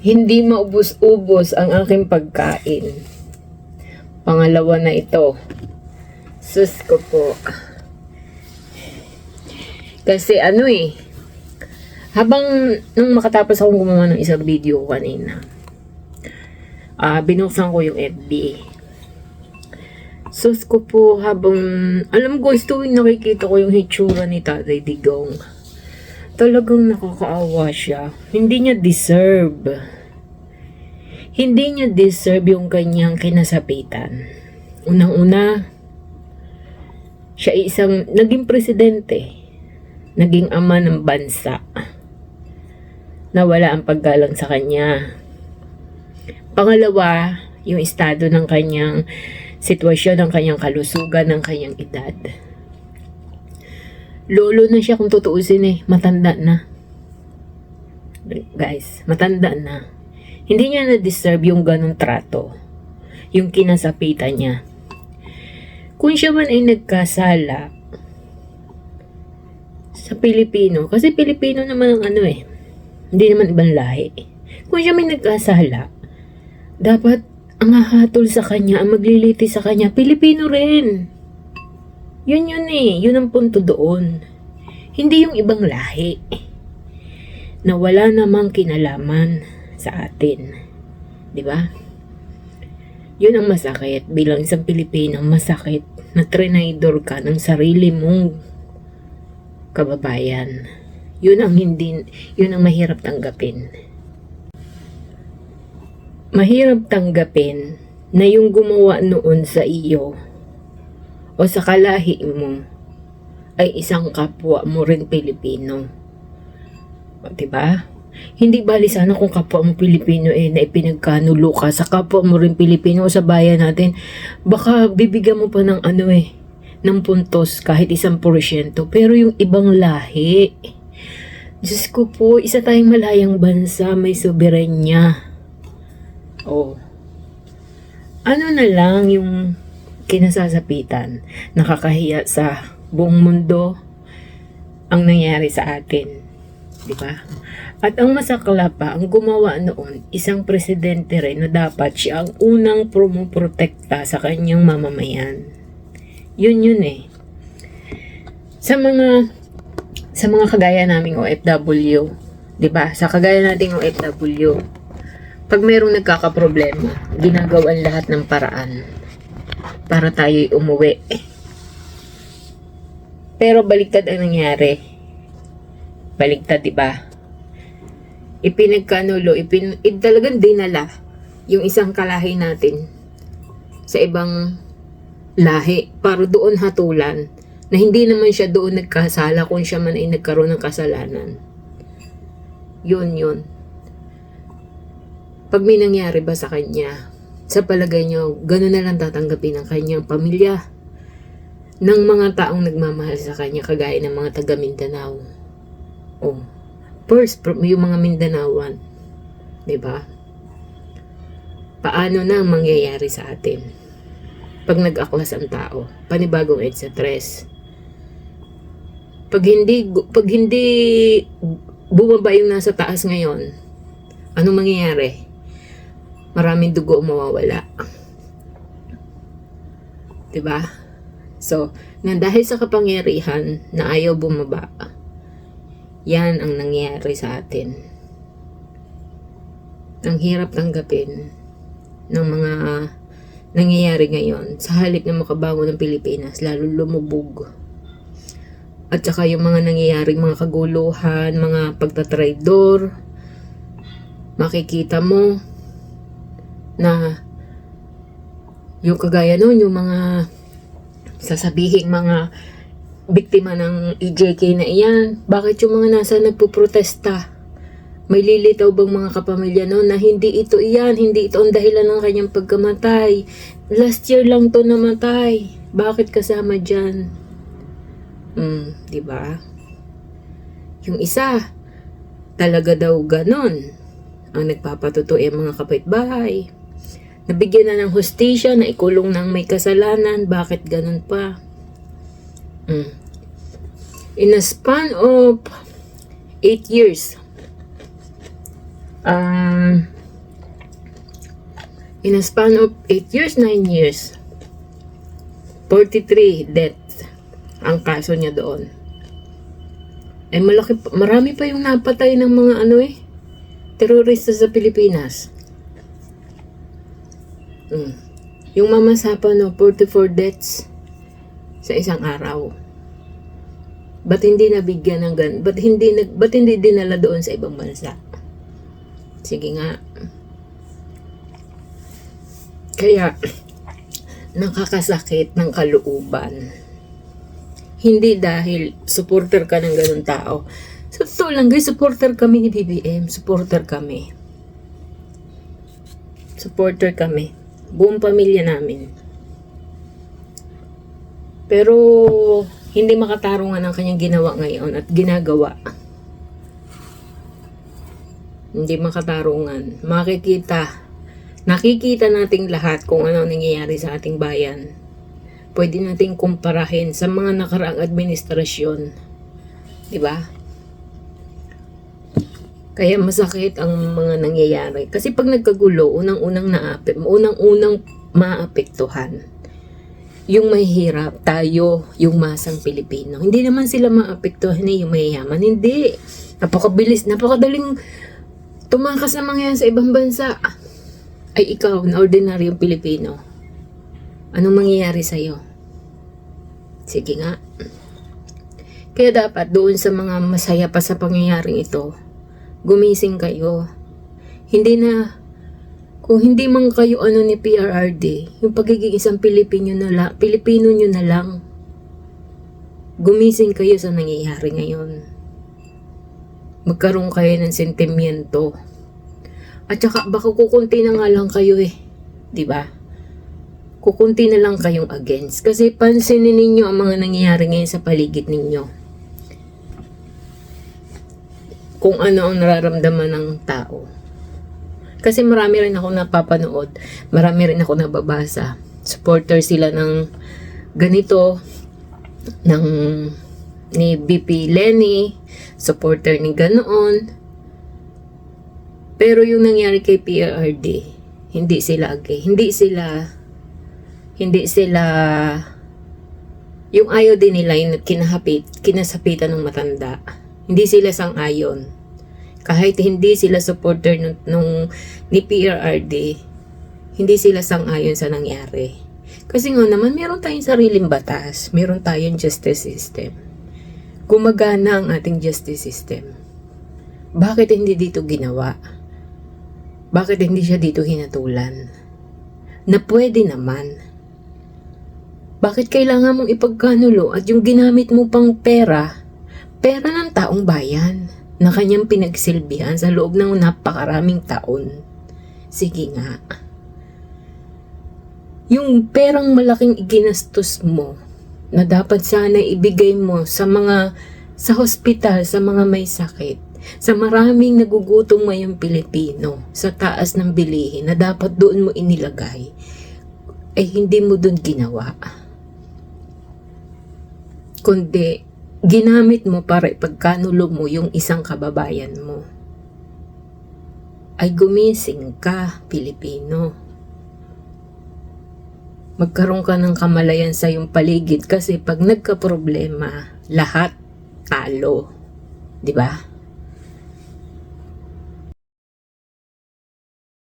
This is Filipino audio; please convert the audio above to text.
Hindi maubos-ubos ang aking pagkain. Pangalawa na ito. Sus ko po. Kasi ano eh, habang nung makatapos akong gumawa ng isang video kanina, ah binuksan ko yung FB. Sus ko po habang, alam ko, tuwing nakikita ko yung hitsura ni Tatay Digong, talagang nakakaawa siya. Hindi niya deserve. Hindi niya deserve yung kanyang kinasapitan. Unang-una, siya isang naging presidente, naging ama ng bansa. Nawala ang paggalang sa kanya. Pangalawa, yung estado ng kanyang sitwasyon, ng kanyang kalusugan, ng kanyang edad. Lolo na siya kung tutuusin eh. Matanda na. Guys, matanda na. Hindi niya na-deserve yung ganong trato. Yung kinasapitan niya. Kung siya man ay nagkasala sa Pilipino, kasi Pilipino naman ang ano eh, hindi naman ibang lahi. Kung siya may nagkasala, dapat ang hahatol sa kanya, ang magliliti sa kanya, Pilipino rin. Yun yun eh, yun ang punto doon. Hindi yung ibang lahi na wala namang kinalaman sa atin. 'Di ba? Yun ang masakit bilang isang Pilipino, masakit na trinidor ka ng sarili mong kababayan. Yun ang hindi, yun ang mahirap tanggapin. Mahirap tanggapin na yung gumawa noon sa iyo o sa kalahi mo ay isang kapwa mo rin Pilipino. O, diba? Hindi bali sana kung kapwa mo Pilipino eh na ipinagkanulo ka sa kapwa mo rin Pilipino o sa bayan natin. Baka bibigyan mo pa ng ano eh, ng puntos kahit isang porsyento. Pero yung ibang lahi, Diyos ko po, isa tayong malayang bansa, may soberanya. Oh. Ano na lang yung kinasasapitan, nakakahiya sa buong mundo ang nangyari sa atin. Di ba? At ang masakla pa, ang gumawa noon, isang presidente rin na dapat siya ang unang promoprotekta sa kanyang mamamayan. Yun yun eh. Sa mga sa mga kagaya naming OFW, 'di ba? Sa kagaya nating OFW, pag mayroong nagkakaproblema, ginagawan lahat ng paraan para tayo'y umuwi. Pero baliktad ang nangyari. Baliktad, 'di ba? Ipinagkanulo, ipin eh, talagang dinala yung isang kalahi natin sa ibang lahi para doon hatulan na hindi naman siya doon nagkasala kung siya man ay nagkaroon ng kasalanan. Yun, yun. Pag may nangyari ba sa kanya, sa palagay niyo, gano'n na lang tatanggapin ng kanyang pamilya ng mga taong nagmamahal sa kanya kagaya ng mga taga Mindanao. Oh. First, yung mga Mindanaoan. 'Di ba? Paano na ang mangyayari sa atin? Pag nag-aklas ang tao, panibagong EDSA 3 pag hindi pag hindi bumaba yung nasa taas ngayon, ano mangyayari? Maraming dugo mawawala. ba? So, nang dahil sa kapangyarihan na ayaw bumaba, yan ang nangyayari sa atin. Ang hirap tanggapin ng mga nangyayari ngayon sa halip na makabangon ng Pilipinas, lalo lumubog at saka yung mga nangyayaring mga kaguluhan, mga pagtatraidor, makikita mo na yung kagaya nun, yung mga sasabihin mga biktima ng EJK na iyan, bakit yung mga nasa nagpuprotesta? May lilitaw bang mga kapamilya noon na hindi ito iyan, hindi ito ang dahilan ng kanyang pagkamatay. Last year lang to namatay. Bakit kasama dyan? Mm, 'di ba? Yung isa, talaga daw ganon. Ang nagpapatuto ay mga kapitbahay. Nabigyan na ng hustisya na ikulong ng may kasalanan. Bakit ganon pa? Mm. In a span of 8 years, um, In a span of 8 years, 9 years, 43 deaths ang kaso niya doon. Eh malaki, marami pa yung napatay ng mga ano eh, terorista sa Pilipinas. Mm. Yung mamasapa no, 44 deaths sa isang araw. Ba't hindi nabigyan ng gan? Ba't hindi, nag, ba't hindi dinala doon sa ibang bansa? Sige nga. Kaya, nakakasakit ng kalooban. Hindi dahil supporter ka ng ganun tao. Sa totoo lang guys, supporter kami ni BBM. Supporter kami. Supporter kami. Buong pamilya namin. Pero, hindi makatarungan ang kanyang ginawa ngayon at ginagawa. Hindi makatarungan. Makikita nakikita nating lahat kung ano ang nangyayari sa ating bayan. Pwede nating kumparahin sa mga nakaraang administrasyon. Di ba? Kaya masakit ang mga nangyayari. Kasi pag nagkagulo, unang-unang naapit, unang-unang maapektuhan. Yung mahihirap, tayo, yung masang Pilipino. Hindi naman sila maapektuhan eh, yung mayayaman. Hindi. Napakabilis, napakadaling tumakas na mga yan sa ibang bansa ay ikaw na ordinaryong Pilipino, anong mangyayari sa'yo? Sige nga. Kaya dapat doon sa mga masaya pa sa pangyayaring ito, gumising kayo. Hindi na, kung hindi man kayo ano ni PRRD, yung pagiging isang Pilipino na lang, Pilipino nyo na lang, gumising kayo sa nangyayari ngayon. Magkaroon kayo ng sentimiento at saka baka kukunti na nga lang kayo eh. ba? Kukunti na lang kayong against. Kasi pansinin ninyo ang mga nangyayari ngayon sa paligid ninyo. Kung ano ang nararamdaman ng tao. Kasi marami rin ako napapanood. Marami rin ako nababasa. Supporter sila ng ganito. Ng ni BP Lenny. Supporter ni ganoon. Pero yung nangyari kay PRRD, hindi sila agay. Hindi sila, hindi sila, yung ayaw din nila yung kinahapit, kinasapitan ng matanda. Hindi sila sang-ayon. Kahit hindi sila supporter nung, nung ni PRRD, hindi sila sang-ayon sa nangyari. Kasi nga naman, meron tayong sariling batas. Meron tayong justice system. Gumagana ang ating justice system. Bakit hindi dito ginawa? Bakit hindi siya dito hinatulan? Na pwede naman. Bakit kailangan mong ipagkanulo at yung ginamit mo pang pera, pera ng taong bayan na kanyang pinagsilbihan sa loob ng napakaraming taon? Sige nga. Yung perang malaking iginastos mo na dapat sana ibigay mo sa mga sa hospital, sa mga may sakit, sa maraming nagugutom ngayong Pilipino sa taas ng bilihin na dapat doon mo inilagay ay hindi mo doon ginawa. Kundi ginamit mo para ipagkanulo mo yung isang kababayan mo. Ay gumising ka, Pilipino. Magkaroon ka ng kamalayan sa iyong paligid kasi pag nagka-problema, lahat talo. 'Di ba?